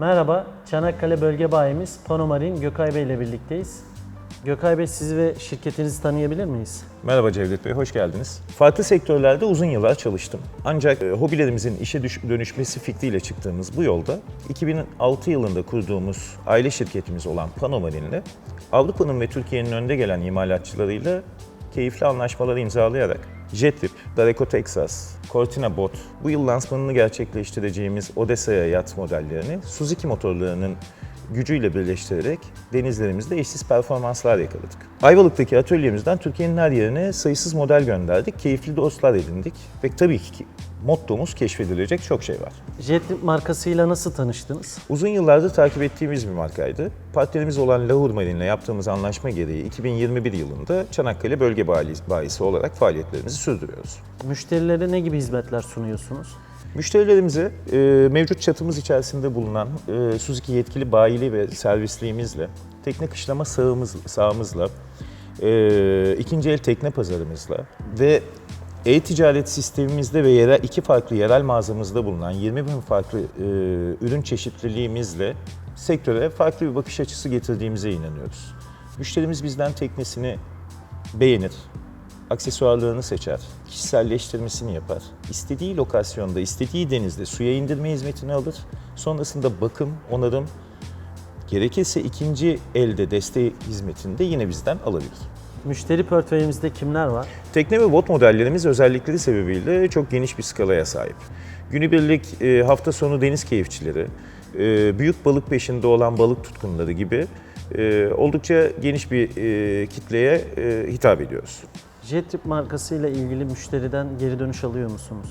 Merhaba, Çanakkale Bölge Bayimiz Panomarin Gökay Bey ile birlikteyiz. Gökay Bey sizi ve şirketinizi tanıyabilir miyiz? Merhaba Cevdet Bey, hoş geldiniz. Farklı sektörlerde uzun yıllar çalıştım. Ancak e, hobilerimizin işe dönüşmesi fikriyle çıktığımız bu yolda 2006 yılında kurduğumuz aile şirketimiz olan Panomarin'le Avrupa'nın ve Türkiye'nin önde gelen imalatçılarıyla keyifli anlaşmaları imzalayarak Jetrip, Dareco Texas, Cortina Bot, bu yıl lansmanını gerçekleştireceğimiz Odessa'ya yat modellerini Suzuki motorlarının gücüyle birleştirerek denizlerimizde eşsiz performanslar yakaladık. Ayvalık'taki atölyemizden Türkiye'nin her yerine sayısız model gönderdik, keyifli dostlar edindik ve tabii ki mottomuz keşfedilecek çok şey var. Jet markasıyla nasıl tanıştınız? Uzun yıllardır takip ettiğimiz bir markaydı. Partnerimiz olan Lahur Marine'le yaptığımız anlaşma gereği 2021 yılında Çanakkale Bölge Bayisi- olarak faaliyetlerimizi sürdürüyoruz. Müşterilere ne gibi hizmetler sunuyorsunuz? Müşterilerimize e, mevcut çatımız içerisinde bulunan e, Suzuki yetkili bayili ve servisliğimizle, tekne kışlama sağımız, sahamızla, e, ikinci el tekne pazarımızla ve e-ticaret sistemimizde ve yerel, iki farklı yerel mağazamızda bulunan 20 bin farklı e, ürün çeşitliliğimizle sektöre farklı bir bakış açısı getirdiğimize inanıyoruz. Müşterimiz bizden teknesini beğenir, aksesuarlarını seçer, kişiselleştirmesini yapar. İstediği lokasyonda, istediği denizde suya indirme hizmetini alır. Sonrasında bakım, onarım, gerekirse ikinci elde desteği hizmetini de yine bizden alabilir. Müşteri portföyümüzde kimler var? Tekne ve bot modellerimiz özellikleri sebebiyle çok geniş bir skalaya sahip. Günübirlik e, hafta sonu deniz keyifçileri, e, büyük balık peşinde olan balık tutkunları gibi e, oldukça geniş bir kitleye hitap ediyoruz. Jet markasıyla ilgili müşteriden geri dönüş alıyor musunuz?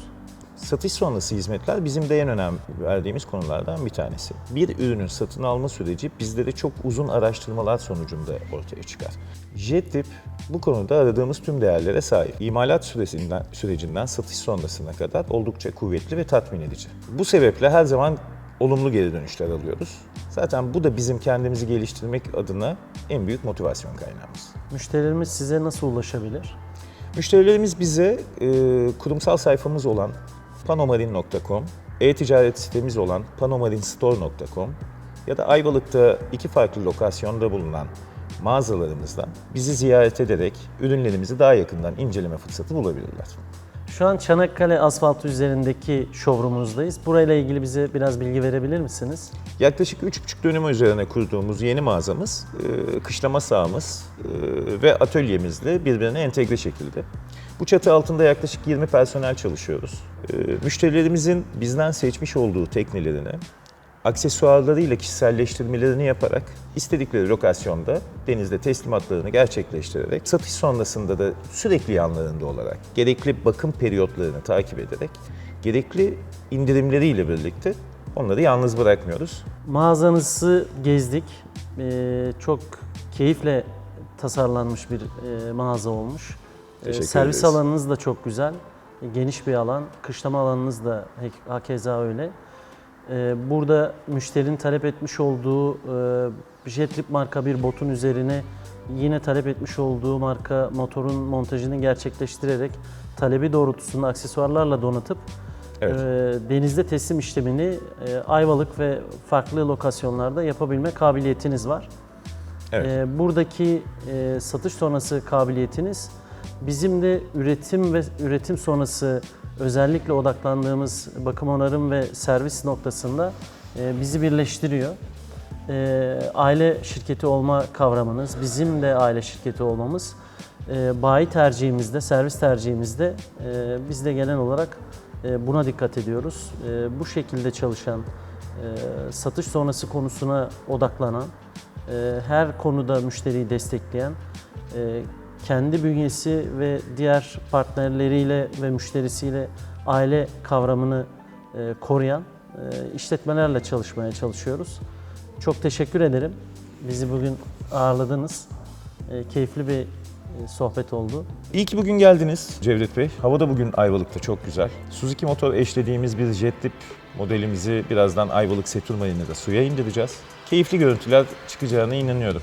Satış sonrası hizmetler bizim de en önem verdiğimiz konulardan bir tanesi. Bir ürünün satın alma süreci bizlere çok uzun araştırmalar sonucunda ortaya çıkar. JetTip bu konuda aradığımız tüm değerlere sahip. İmalat süresinden, sürecinden satış sonrasına kadar oldukça kuvvetli ve tatmin edici. Bu sebeple her zaman olumlu geri dönüşler alıyoruz. Zaten bu da bizim kendimizi geliştirmek adına en büyük motivasyon kaynağımız. Müşterilerimiz size nasıl ulaşabilir? Müşterilerimiz bize e, kurumsal sayfamız olan panomarin.com, e-ticaret sitemiz olan panomarinstore.com ya da Ayvalık'ta iki farklı lokasyonda bulunan mağazalarımızdan bizi ziyaret ederek ürünlerimizi daha yakından inceleme fırsatı bulabilirler. Şu an Çanakkale asfaltı üzerindeki showroom'unuzdayız. Burayla ilgili bize biraz bilgi verebilir misiniz? Yaklaşık 3,5 dönüm üzerine kurduğumuz yeni mağazamız, e, kışlama sahamız e, ve atölyemizle birbirine entegre şekilde. Bu çatı altında yaklaşık 20 personel çalışıyoruz. E, Müşterilerimizin bizden seçmiş olduğu teknelerini aksesuarlarıyla kişiselleştirmelerini yaparak istedikleri lokasyonda denizde teslimatlarını gerçekleştirerek satış sonrasında da sürekli yanlarında olarak gerekli bakım periyotlarını takip ederek gerekli indirimleriyle birlikte onları yalnız bırakmıyoruz. Mağazanızı gezdik. Ee, çok keyifle tasarlanmış bir e, mağaza olmuş. Ee, Teşekkür servis ederiz. alanınız da çok güzel. Geniş bir alan. Kışlama alanınız da hakeza öyle. Ee, burada müşterinin talep etmiş olduğu e, Jetrip marka bir botun üzerine yine talep etmiş olduğu marka motorun montajını gerçekleştirerek talebi doğrultusunda aksesuarlarla donatıp Evet. e, denizde teslim işlemini e, Ayvalık ve farklı lokasyonlarda yapabilme kabiliyetiniz var. Evet. Buradaki satış sonrası kabiliyetiniz bizim de üretim ve üretim sonrası özellikle odaklandığımız bakım onarım ve servis noktasında e, bizi birleştiriyor. E, aile şirketi olma kavramınız, bizim de aile şirketi olmamız, e, bayi tercihimizde, servis tercihimizde biz de genel olarak buna dikkat ediyoruz. Bu şekilde çalışan, satış sonrası konusuna odaklanan, her konuda müşteriyi destekleyen, kendi bünyesi ve diğer partnerleriyle ve müşterisiyle aile kavramını e, koruyan e, işletmelerle çalışmaya çalışıyoruz. Çok teşekkür ederim. Bizi bugün ağırladınız. E, Keyifli bir sohbet oldu. İyi ki bugün geldiniz Cevdet Bey. Hava da bugün Ayvalık'ta çok güzel. Suzuki motor eşlediğimiz bir jet tip modelimizi birazdan Ayvalık Setur Marina'da suya indireceğiz. Keyifli görüntüler çıkacağına inanıyorum.